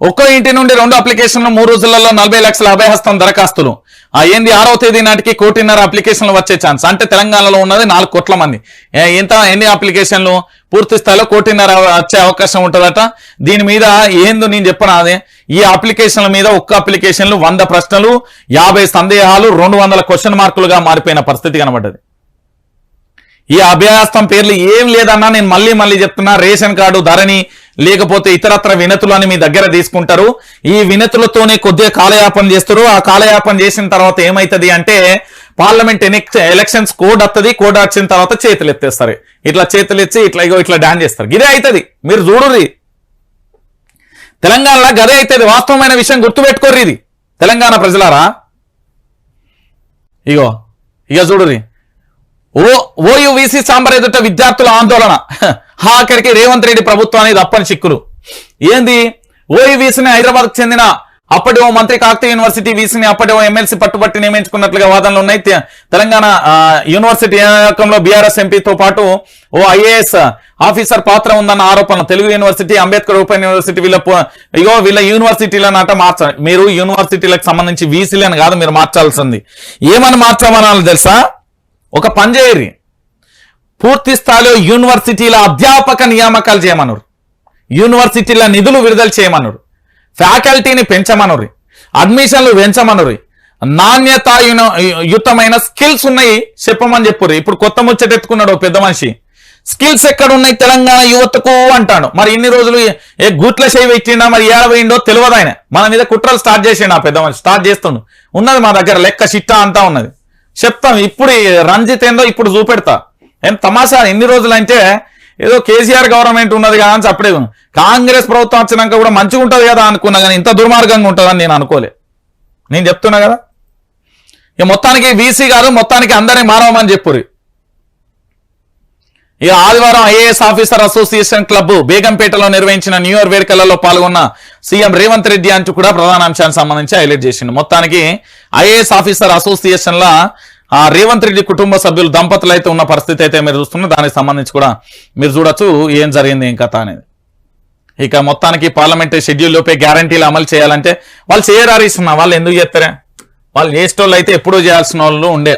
ఒక్కో ఇంటి నుండి రెండు అప్లికేషన్లు మూడు రోజులలో నలభై లక్షల అభయహస్తం దరఖాస్తులు. ఆ ఏంది ఆరవ తేదీ నాటికి కోటిన్నర అప్లికేషన్లు వచ్చే ఛాన్స్. అంటే తెలంగాణలో ఉన్నది నాలుగు కోట్ల మంది. ఇంత ఎంత ఎన్ని అప్లికేషన్లు? పూర్తి స్థాయిలో కోటిన్నర వచ్చే అవకాశం ఉంటుందట. దీని మీద ఏందో నేను చెప్పను అదే? ఈ అప్లికేషన్ల మీద ఒక్క అప్లికేషన్లు వంద ప్రశ్నలు యాభై సందేహాలు రెండు వందల క్వశ్చన్ మార్కులుగా మారిపోయిన పరిస్థితి కనబడ్డది. ఈ అభ్యాస్తం పేర్లు ఏం లేదన్నా నేను మళ్ళీ మళ్ళీ చెప్తున్నా. రేషన్ కార్డు ధరని లేకపోతే ఇతరత్ర వినతులు అని మీ దగ్గర తీసుకుంటారు. ఈ వినతులతోనే కొద్దిగా కాలయాపన చేస్తారు. ఆ కాలయాపన చేసిన తర్వాత ఏమైతుంది అంటే పార్లమెంట్ ఎలక్షన్స్ కోడ్ వస్తుంది కోడ్ వచ్చిన తర్వాత చేతులు ఎత్తేస్తారు. ఇట్లా చేతులు ఎత్తి ఇట్లా ఇగో ఇట్లా డాన్ చేస్తారు. ఇదే అవుతుంది మీరు చూడరు తెలంగాణలో గదే అవుతుంది వాస్తవమైన విషయం గుర్తుపెట్టుకోర్రి ఇది. తెలంగాణ ప్రజలారా? ఇగో ఇక చూడరు ఓ ఓయువిసి సాంబర్ ఎదుట విద్యార్థుల ఆందోళన. ఆఖరికి రేవంత్ రెడ్డి ప్రభుత్వానికి తప్పని చిక్కులు. ఏంది? ఓయువిసిని హైదరాబాద్ చెందిన అప్పటి ఓ మంత్రి కాకతీయ యూనివర్సిటీ వీసీని అప్పటి ఓ ఎమ్మెల్సీ పట్టుబట్టి నియమించుకున్నట్లుగా వాదనలు ఉన్నాయి. తెలంగాణ యూనివర్సిటీ నియామకంలో బీఆర్ఎస్ ఎంపీతో పాటు ఓ ఐఏఎస్ ఆఫీసర్ పాత్ర ఉందన్న ఆరోపణ Telugu university Ambedkar open university వీళ్ళ ఇగో వీళ్ళ యూనివర్సిటీలనట మార్చాలి. మీరు యూనివర్సిటీలకు సంబంధించి వీసీలను కాదు మీరు మార్చాల్సింది. ఏమని మార్చామనాలి తెలుసా? ఒక పనిచేయరి పూర్తి స్థాయిలో యూనివర్సిటీల అధ్యాపక నియామకాలు చేయమన్నారు యూనివర్సిటీల నిధులు విడుదల చేయమన్నారు ఫ్యాకల్టీని పెంచమన్నారు అడ్మిషన్లు పెంచమన్నారు నాణ్యత యుతమైన స్కిల్స్ ఉన్నాయి చెప్పమని చెప్పుర్రి. ఇప్పుడు కొత్త ముచ్చటెత్తుకున్నాడు పెద్ద మనిషి. స్కిల్స్ ఎక్కడ ఉన్నాయి తెలంగాణ యువతకు అంటాడు. మరి ఇన్ని రోజులు ఏ- ఏ గూట్ల చేయి పెట్టిండా మరి ఏడ పోయిండో తెలియదు ఆయన. మన మీద కుట్రలు స్టార్ట్ చేసిండు ఆ పెద్ద మనిషి. స్టార్ట్ చేస్తుండు. ఉన్నది మా దగ్గర లెక్క చిట్టా అంతా ఉన్నది. చెప్తాం. ఇప్పుడు ఈ రంజిత్ ఏందో ఇప్పుడు చూపెడతా. ఏం తమాషా? ఎన్ని రోజులు అంటే ఏదో కేసీఆర్ గవర్నమెంట్ ఉన్నది కదా అని చెప్పలేదు. కాంగ్రెస్ ప్రభుత్వం వచ్చినాక కూడా మంచిగా ఉంటుంది కదా అనుకున్నా కానీ ఇంత దుర్మార్గంగా ఉంటుందని నేను అనుకోలే. నేను చెప్తున్నా కదా? ఇక మొత్తానికి వీసీ గారు మొత్తానికి అందరినీ మారవమని చెప్పుర్రు. ఇక ఆదివారం ఐఏఎస్ ఆఫీసర్ అసోసియేషన్ క్లబ్ బేగంపేటలో నిర్వహించిన న్యూ ఇయర్ వేడుకలలో పాల్గొన్న సీఎం రేవంత్ రెడ్డి అంటూ కూడా ప్రధాన అంశానికి సంబంధించి హైలైట్ చేసిండు. మొత్తానికి ఐఏఎస్ ఆఫీసర్ అసోసియేషన్ల ఆ రేవంత్ రెడ్డి కుటుంబ సభ్యులు దంపతులు అయితే ఉన్న పరిస్థితి అయితే మీరు చూస్తున్నారు దానికి సంబంధించి కూడా మీరు చూడొచ్చు ఏం జరిగింది ఏం కథ అనేది. ఇక మొత్తానికి పార్లమెంటరీ షెడ్యూల్ లోపే గ్యారంటీలు అమలు చేయాలంటే వాళ్ళు చేయరారిస్తున్నా వాళ్ళు ఎందుకు చేస్తారా? వాళ్ళు చేసేటోళ్ళు అయితే ఎప్పుడూ చేయాల్సిన వాళ్ళు ఉండే.